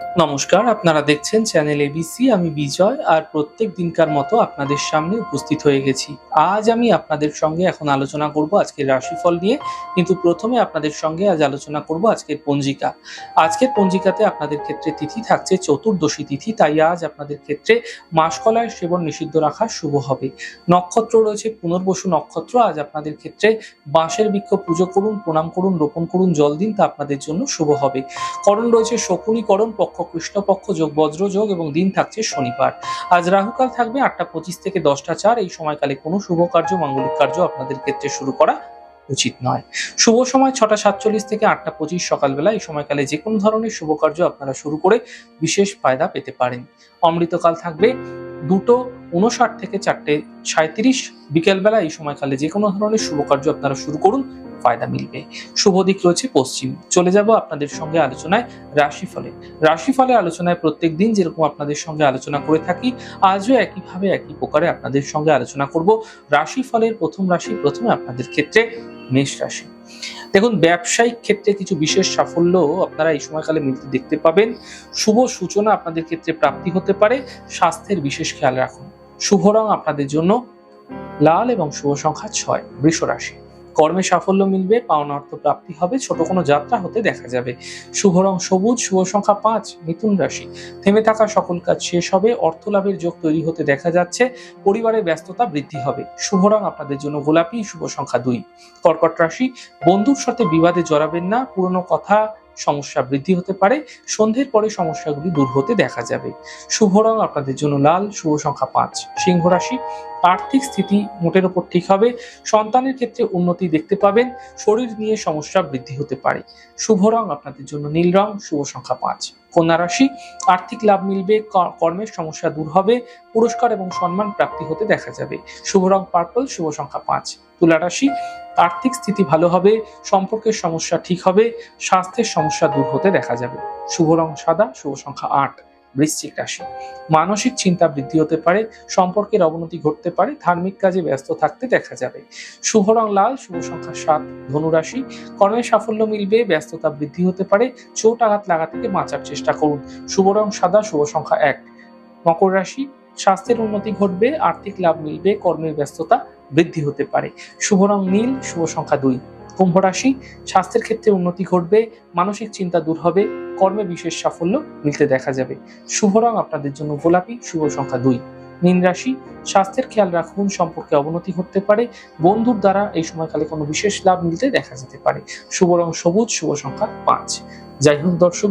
নমস্কার, আপনারা দেখছেন চ্যানেল এবিসি আমি বিজয় আর প্রত্যেক দিনকার মতো আপনাদের সামনে উপস্থিত হয়ে গেছি। আজ আমি আপনাদের সঙ্গে এখন আলোচনা করব আজকের রাশিফল নিয়ে, কিন্তু প্রথমে আপনাদের সঙ্গে আজ আলোচনা করব আজকের পঞ্জিকা। আজকের পঞ্জিকাতে আপনাদের ক্ষেত্রে তিথি থাকছে চতুর্দশী তিথি, তাই আজ আপনাদের ক্ষেত্রে মাসকলায় সেবন নিষিদ্ধ রাখা শুভ হবে। নক্ষত্র রয়েছে, পুনর্বসু নক্ষত্র, আজ আপনাদের ক্ষেত্রে বাঁশের বৃক্ষ পুজো করুন, প্রণাম করুন, রোপণ করুন জল দিন তা আপনাদের জন্য শুভ হবে। করণ রয়েছে শকুনিকরণ পক্ষ, কৃষ্ণপক্ষ যোগ বজ্র যোগ এবং দিন থাকছে শনিবার। আজ রাহুকাল থাকবে আটটা পঁচিশ থেকে দশটা চার। এই সময়কালে কোনো শুভ কার্য, মাঙ্গলিক কার্য আপনাদের ক্ষেত্রে শুরু করা উচিত নয়। শুভ সময় ছটা সাতচল্লিশ থেকে আটটা পঁচিশ সকালবেলা। এই সময়কালে যে কোনো ধরনের শুভ কার্য আপনারা শুরু করে বিশেষ ফায়দা পেতে পারেন। অমৃতকাল থাকবে দুটো উনষাট থেকে চারটে সাঁত্রিশ বিকেলবেলা এই সময়কালে যে কোনো ধরনের শুভ কার্য আপনারা শুরু করুন, ফায়দা মিলবে। শুভ দিক রয়েছে পশ্চিম। চলে যাব আপনাদের সঙ্গে আলোচনায় রাশিফলে। রাশিফলে আলোচনায় প্রত্যেক দিন যেরকম আপনাদের সঙ্গে আলোচনা করে থাকি, আজও একইভাবে একই প্রকারে আপনাদের সঙ্গে আলোচনা করব। রাশিফলের প্রথম রাশি প্রথমে আপনাদের ক্ষেত্রে মেষ রাশি। দেখুন, ব্যবসায়িক ক্ষেত্রে কিছু বিশেষ সাফল্য আপনারা এই সময়কালে মিলতে দেখতে পাবেন। শুভ সূচনা আপনাদের ক্ষেত্রে প্রাপ্তি হতে পারে। স্বাস্থ্যের বিশেষ খেয়াল রাখুন। শুভ রং আপনাদের জন্য লাল এবং শুভ সংখ্যা ছয় বৃষ রাশি কর্মে সাফল্য মিলবে, পাওনা অর্থ প্রাপ্তি হবে, ছোট কোনো যাত্রা হতে দেখা যাবে। শুভ রং সবুজ, শুভ সংখ্যা পাঁচ, মিথুন রাশি। থেমে থাকা সকল কাজ শেষ হবে, অর্থ লাভের যোগ তৈরি হতে দেখা যাচ্ছে পরিবারের ব্যস্ততা বৃদ্ধি হবে। শুভ রং আপনাদের জন্য গোলাপি, শুভ সংখ্যা দুই। কর্কট রাশি, বন্ধুর সাথে বিবাদে জড়াবেন না, পুরনো কথা সমস্যা বৃদ্ধি হতে পারে, সন্ধ্যের পরে সমস্যাগুলি দূর হতে দেখা যাবে। শুভ রং আপনাদের জন্য লাল, শুভ সংখ্যা পাঁচ। সিংহ রাশি, আর্থিক স্থিতি মোটের উপর ঠিক হবে, সন্তানের ক্ষেত্রে উন্নতি দেখতে পাবেন, শরীর নিয়ে সমস্যা বৃদ্ধি হতে পারে। শুভ রং আপনাদের জন্য নীল রং, শুভ সংখ্যা পাঁচ। কন্যা রাশি, আর্থিক লাভ মিলবে কর্মের সমস্যা দূর হবে, পুরস্কার এবং সম্মান প্রাপ্তি হতে দেখা যাবে। শুভ রং পার্পল, শুভ সংখ্যা পাঁচ। তুলা রাশি আর্থিক স্থিতি ভালো হবে, সম্পর্কের সমস্যা ঠিক হবে, স্বাস্থ্যের সমস্যা দূর হতে দেখা যাবে। শুভ রং সাদা, শুভ সংখ্যা আট, বৃশ্চিক রাশি। মানসিক চিন্তা বৃদ্ধি হতে পারে, সম্পর্কের অবনতি ঘটতে পারে, ধার্মিক কাজে ব্যস্ত থাকতে দেখা যাবে। শুভ রং লাল, শুভ সংখ্যা সাত ধনুরাশি কর্মের সাফল্য মিলবে, ব্যস্ততা বৃদ্ধি হতে পারে, চোট আঘাত লাগা থেকে বাঁচার চেষ্টা করুন। শুভ রং সাদা, শুভ সংখ্যা এক। মকর রাশি, স্বাস্থ্যের উন্নতি ঘটবে, আর্থিক লাভ মিলবে, কর্মের ব্যস্ততা বৃদ্ধি হতে পারে। শুভ রং নীল, শুভ সংখ্যা দুই। কুম্ভ রাশি, স্বাস্থ্যের ক্ষেত্রে উন্নতি ঘটবে, মানসিক চিন্তা দূর হবে, কর্মে বিশেষ সাফল্য মিলতে দেখা যাবে। শুভ রং আপনাদের জন্য গোলাপি, শুভ সংখ্যা দুই। মীন রাশি, স্বাস্থ্যের খেয়াল রাখুন, সম্পর্কে অবনতি ঘটতে পারে, বন্ধুর দ্বারা এই সময়কালে কোনো বিশেষ লাভ মিলতে দেখা যেতে পারে। শুভ রং সবুজ, শুভ সংখ্যা পাঁচ। যাই হোক দর্শক